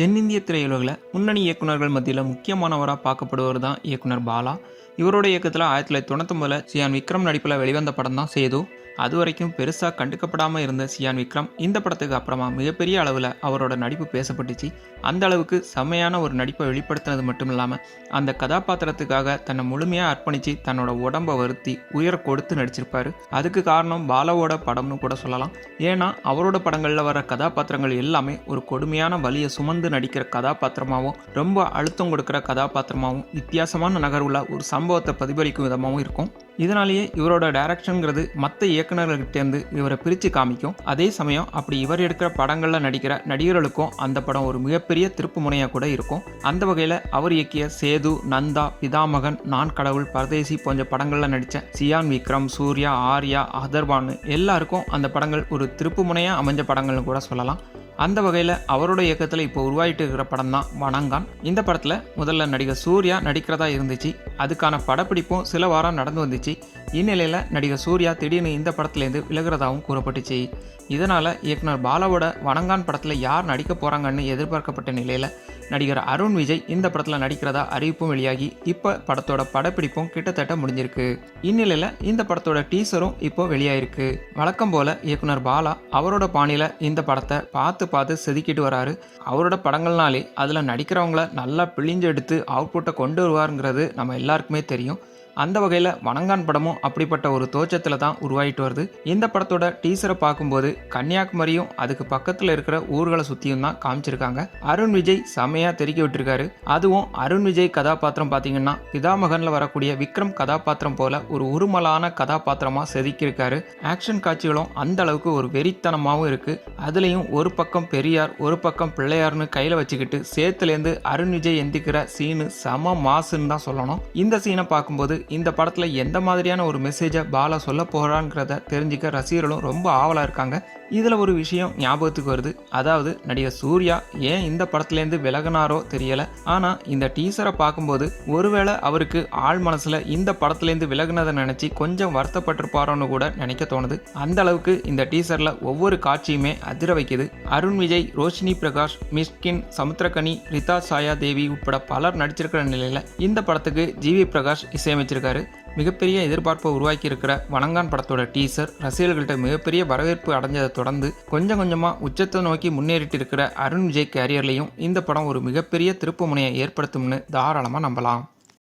தென்னிந்திய திரையுலகில் முன்னணி இயக்குநர்கள் மத்தியில் முக்கியமானவராக பார்க்கப்படுவர் தான் இயக்குனர் பாலா. இவரோட இயக்கத்தில் ஆயிரத்தி தொள்ளாயிரத்தி தொண்ணூத்தொம்பதில் சியான் விக்ரம் நடிப்பில் வெளிவந்த படம் தான் சேது. அது வரைக்கும் பெருசாக கண்டுக்கப்படாமல் இருந்த சியான் விக்ரம் இந்த படத்துக்கு அப்புறமா மிகப்பெரிய அளவில் அவரோட நடிப்பு பேசப்பட்டுச்சு. அந்த அளவுக்கு செம்மையான ஒரு நடிப்பை வெளிப்படுத்தினது மட்டும் இல்லாமல் அந்த கதாபாத்திரத்துக்காக தன்னை முழுமையாக அர்ப்பணித்து தன்னோட உடம்பை வருத்தி உயர கொடுத்து நடிச்சிருப்பார். அதுக்கு காரணம் பாலாவோட படம்னு கூட சொல்லலாம். ஏன்னா அவரோட படங்களில் வர கதாபாத்திரங்கள் எல்லாமே ஒரு கொடுமையான வழியை சுமந்து நடிக்கிற கதாபாத்திரமாகவும் ரொம்ப அழுத்தம் கொடுக்குற கதாபாத்திரமாகவும் வித்தியாசமான நகர்வில் ஒரு சம்பவத்தை பிரதிபலிக்கும் விதமாகவும் இருக்கும். இதனாலேயே இவரோட டைரக்ஷனுங்கிறது மற்ற இயக்குநர்கள்கிட்டேருந்து இவரை பிரித்து காமிக்கும். அதே சமயம் அப்படி இவர் எடுக்கிற படங்களில் நடிக்கிற நடிகர்களுக்கும் அந்த படம் ஒரு மிகப்பெரிய திருப்பு முனையாக கூட இருக்கும். அந்த வகையில் அவர் இயக்கிய சேது நந்தா பிதாமகன் நான் கடவுள் பரதேசி போன்ற படங்களில் நடித்த சியான் விக்ரம் சூர்யா ஆர்யா அதர்வான் எல்லாருக்கும் அந்த படங்கள் ஒரு திருப்பு முனையாக அமைஞ்ச படங்கள்னு கூட சொல்லலாம். அந்த வகையில் அவரோட இயக்கத்தில் இப்போ உருவாகிட்டு இருக்கிற படம் தான் வணங்கான். இந்த படத்தில் முதல்ல நடிகர் சூர்யா நடிக்கிறதா இருந்துச்சு. அதுக்கான படப்பிடிப்பும் சில வாரம் நடந்து வந்துச்சு. இந்நிலையில் நடிகர் சூர்யா திடீர்னு இந்த படத்துலேருந்து விலகிறதாகவும் கூறப்பட்டுச்சு. இதனால் இயக்குனர் பாலாவோட வணங்கான் படத்தில் யார் நடிக்க போகிறாங்கன்னு எதிர்பார்க்கப்பட்ட நிலையில் நடிகர் அருண் விஜய் இந்த படத்தில் நடிக்கிறதா அறிவிப்பும் வெளியாகி இப்போ படத்தோட படப்பிடிப்பும் கிட்டத்தட்ட முடிஞ்சிருக்கு. இந்நிலையில் இந்த படத்தோட டீசரும் இப்போ வெளியாயிருக்கு. வழக்கம் போல் இயக்குனர் பாலா அவரோட பாணியில் இந்த படத்தை பார்த்து பார்த்து செதுக்கிட்டு வராரு. அவரோட படங்கள்னாலே அதில் நடிக்கிறவங்கள நல்லா பிழிஞ்சு எடுத்து அவுட்புட்டை கொண்டு வருவாருங்கிறது நம்ம எல்லாருக்குமே தெரியும். அந்த வகையில் வணங்கான் படமும் அப்படிப்பட்ட ஒரு தோற்றத்தில் தான் உருவாகிட்டு வருது. இந்த படத்தோட டீசரை பார்க்கும்போது கன்னியாகுமரியும் அதுக்கு பக்கத்தில் இருக்கிற ஊர்களை சுற்றியும் தான் காமிச்சிருக்காங்க. அருண் விஜய் செமையாக தெருக்கி விட்டுருக்காரு. அதுவும் அருண் விஜய் கதாபாத்திரம் பார்த்தீங்கன்னா பிதாமகனில் வரக்கூடிய விக்ரம் கதாபாத்திரம் போல ஒரு உருமலான கதாபாத்திரமாக செதுக்கியிருக்காரு. ஆக்ஷன் காட்சிகளும் அந்த அளவுக்கு ஒரு வெறித்தனமாகவும் இருக்குது அதுலேயும் ஒரு பக்கம் பெரியார் ஒரு பக்கம் பிள்ளையார்னு கையில் வச்சுக்கிட்டு சேத்துலேருந்து அருண் விஜய் எந்திக்கிற சீனு சம மாசுன்னு தான் சொல்லணும். இந்த சீனை பார்க்கும்போது இந்த படத்தில் எந்த மாதிரியான ஒரு மெசேஜை பாலா சொல்ல போகிறாங்கிறத தெரிஞ்சுக்க ரசிகர்களும் ரொம்ப ஆவலாக இருக்காங்க. இதில் ஒரு விஷயம் ஞாபகத்துக்கு வருது. அதாவது நடிகர் சூர்யா ஏன் இந்த படத்துலேருந்து விலகினாரோ தெரியலை. ஆனால் இந்த டீசரை பார்க்கும்போது ஒருவேளை அவருக்கு ஆள் மனசில் இந்த படத்துலேருந்து விலகுனதை நினச்சி கொஞ்சம் வருத்தப்பட்டிருப்பாரோன்னு கூட நினைக்க தோணுது. அந்த அளவுக்கு இந்த டீசரில் ஒவ்வொரு காட்சியுமே அதிர வைக்குது அருண் விஜய் ரோஷினி பிரகாஷ் மிஸ்கின் சமுத்திரகனி ரிதா சாயா தேவி உட்பட பலர் நடிச்சிருக்கிற நிலையில் இந்த படத்துக்கு ஜிவி பிரகாஷ் இசையமைச்சிருக்காரு. மிகப்பெரிய எதிர்பார்ப்பை உருவாக்கி இருக்கிற வணங்கான் படத்தோட டீசர் ரசிகர்கள்ட்ட மிகப்பெரிய வரவேற்பு அடைஞ்சதை தொடர்ந்து கொஞ்சம் கொஞ்சமாக உச்சத்தை நோக்கி முன்னேறிட்டு இருக்கிற அருண் விஜய் கேரியர்லையும் இந்த படம் ஒரு மிகப்பெரிய திருப்பு முனையை ஏற்படுத்தும்னு தாராளமாக நம்பலாம்.